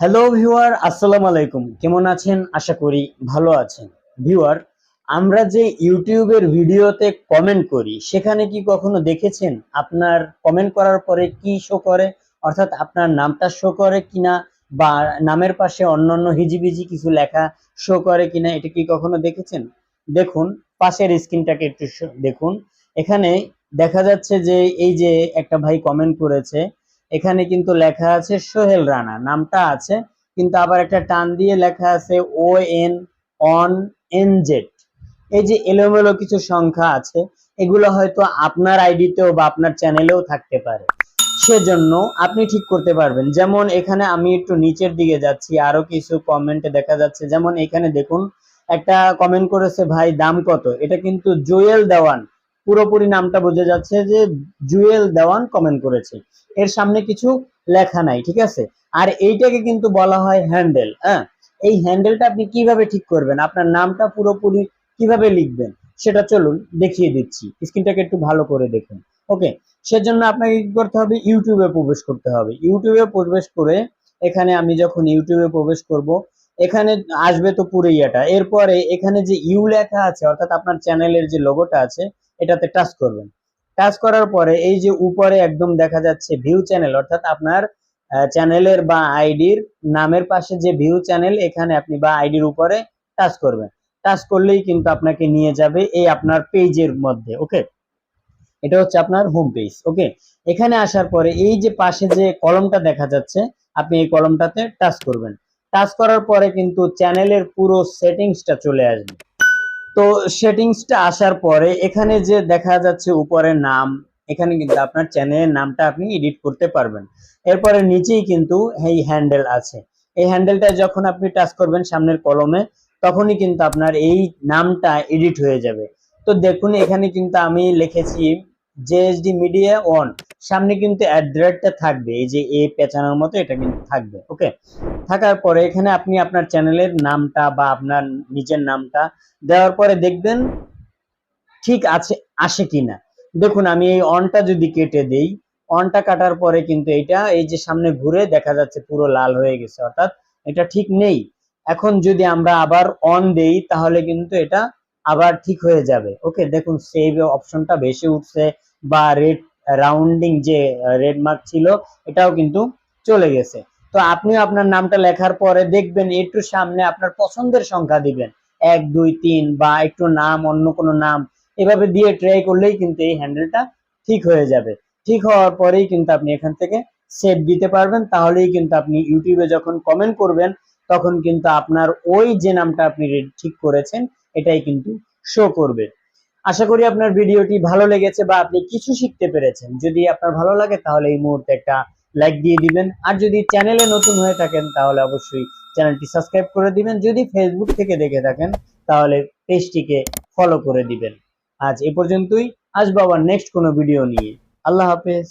Hello viewer আসসালামু আলাইকুম। কেমন আছেন? আশা করি ভালো আছেন। ভিউয়ার আমরা যে ইউটিউবের ভিডিওতে কমেন্ট করি, সেখানে কি কখনো দেখেছেন? আপনার কমেন্ট করার পরে কি শো করে? অর্থাৎ আপনার নামটা শো করে কিনা? বা নামের পাশে অন্যান্য হিজিবিজি কিছু লেখা শো করে কিনা, এটা কি কখনো দেখেছেন? দেখুন, পাশের স্ক্রিনটাকে একটু দেখুন। এখানে দেখা যাচ্ছে যে, এই যে একটা ভাই কমেন্ট করেছে এখানে কিন্তু লেখা আছে সোহেল রানা, নামটা আছে, কিন্তু আবার একটা টান দিয়ে লেখা আছে O N on N Z এই যে এলোমেলো কিছু সংখ্যা আছে, এগুলো হয়তো আপনার আইডিতেও বা আপনার চ্যানেলেও থাকতে পারে। সেজন্য আপনি ঠিক করতে পারবেন। যেমন এখানে আমি একটু নিচের দিকে যাচ্ছি, আরও কিছু কমেন্টে দেখা যাচ্ছে। যেমন এখানে দেখুন, একটা কমেন্ট করেছে, ভাই, দাম কত? এটা কিন্তু জুয়েল দেওয়ান পুরোপুরি নামটা বোঝা যাচ্ছে যে জুয়েল দেওয়ান কমেন্ট করেছে। এর সামনে কিছু লেখা নাই, ঠিক আছে? আর এইটাকে কিন্তু বলা হয় হ্যান্ডেল হ্যাঁ? এই হ্যান্ডেলটা আপনি কীভাবে ঠিক করবেন? আপনার নামটা পুরোপুরি কীভাবে লিখবেন? সেটা চলুন দেখিয়ে দিচ্ছি। স্ক্রিনটাকে একটু ভালো করে দেখুন। ওকে সেজন্য আপনাকে কি করতে হবে? ইউটিউবে প্রবেশ করতে হবে। ইউটিউবে প্রবেশ করে এখানে আমি যখন ইউটিউবে প্রবেশ করব, এখানে আসবে তো পুরো ইয়েটা। এরপরে এখানে যে ইউ লেখা আছে, অর্থাৎ আপনার চ্যানেলের যে লোগোটা আছে এটাতে টাচ করবেন। টাচ করার পরে এই যে উপরে একদম দেখা যাচ্ছে ভিউ চ্যানেল অর্থাৎ আপনার চ্যানেলের বা আইডির নামের পাশে যে ভিউ চ্যানেল এখানে আপনি বা আইডির উপরে টাচ করবেন। টাচ করলেই কিন্তু আপনাকে নিয়ে যাবে এই আপনার পেজের মধ্যে ওকে এটা হচ্ছে আপনার হোম পেজ ওকে এখানে আসার পরে এই যে পাশে যে কলমটা দেখা যাচ্ছে, আপনি এই কলমটাতে টাচ করবেন। টাচ করার পরে কিন্তু চ্যানেলের পুরো সেটিংসটা চলে আসবে। তো সেটিংসটা আসার পরে এখানে যে দেখা যাচ্ছে উপরে নাম, এখানে কিন্তু আপনার চ্যানেলের নামটা আপনি এডিট করতে পারবেন। এরপরে নিচেই কিন্তু এই হ্যান্ডেল আছে। এই হ্যান্ডেলটা যখন আপনি টাচ করবেন সামনের কলমে, তখনই কিন্তু আপনার এই নামটা এডিট হয়ে যাবে। তো দেখুন, এখানে কিন্তু আমি লিখেছি জেএসডি মিডিয়া ওয়ান সামনে কিন্তু অ্যাড্রেসটা থাকবে, এই যে এ পেঁচানোর মতো এটা কিন্তু থাকবে ওকে থাকার পরে এখানে আপনি আপনার চ্যানেলের নামটা বা আপনার নিজের নামটা দেওয়ার পরে দেখবেন ঠিক আছে, আসে কিনা। দেখুন, আমি এই অনটা যদি কেটে দেই অনটা কাটার পরে কিন্তু এটা এই যে সামনে ঘুরে দেখা যাচ্ছে পুরো লাল হয়ে গেছে, অর্থাৎ এটা ঠিক নেই। এখন যদি আমরা আবার অন দেই, তাহলে কিন্তু এটা আবার ঠিক হয়ে যাবে ওকে দেখুন সেভ অপশনটা বেশি উঠছে বা রেড রাউন্ডিং যে রেড মার্ক ছিল, এটাও কিন্তু চলে গেছে। তো আপনিও আপনার নামটা লেখার পরে দেখবেন, একটু সামনে আপনার পছন্দের সংখ্যা দিবেন। এক, দুই, তিন বা একটু নাম, অন্য কোনো নাম, এভাবে দিয়ে ট্রাই করলেই কিন্তু এই হ্যান্ডেলটা ঠিক হয়ে যাবে। ঠিক হওয়ার পরেই কিন্তু আপনি এখান থেকে সেভ দিতে পারবেন। তাহলেই কিন্তু আপনি ইউটিউবে যখন কমেন্ট করবেন, তখন কিন্তু আপনার ওই যে নামটা আপনি ঠিক করেছেন, এটাই কিন্তু শো করবে। আশা করি আপনার ভিডিওটি ভালো লেগেছে বা আপনি কিছু শিখতে পেরেছেন। যদি আপনার ভালো লাগে তাহলে এই মুহূর্তে একটা লাইক দিয়ে দিবেন। আর যদি চ্যানেলে নতুন হয়ে থাকেন তাহলে অবশ্যই চ্যানেলটি সাবস্ক্রাইব করে দিবেন। যদি ফেসবুক থেকে দেখে থাকেন তাহলে পেজটিকে ফলো করে দিবেন। আজ এ পর্যন্তই। আসব আবার নেক্সট কোনো ভিডিও নিয়ে। আল্লাহ হাফেজ।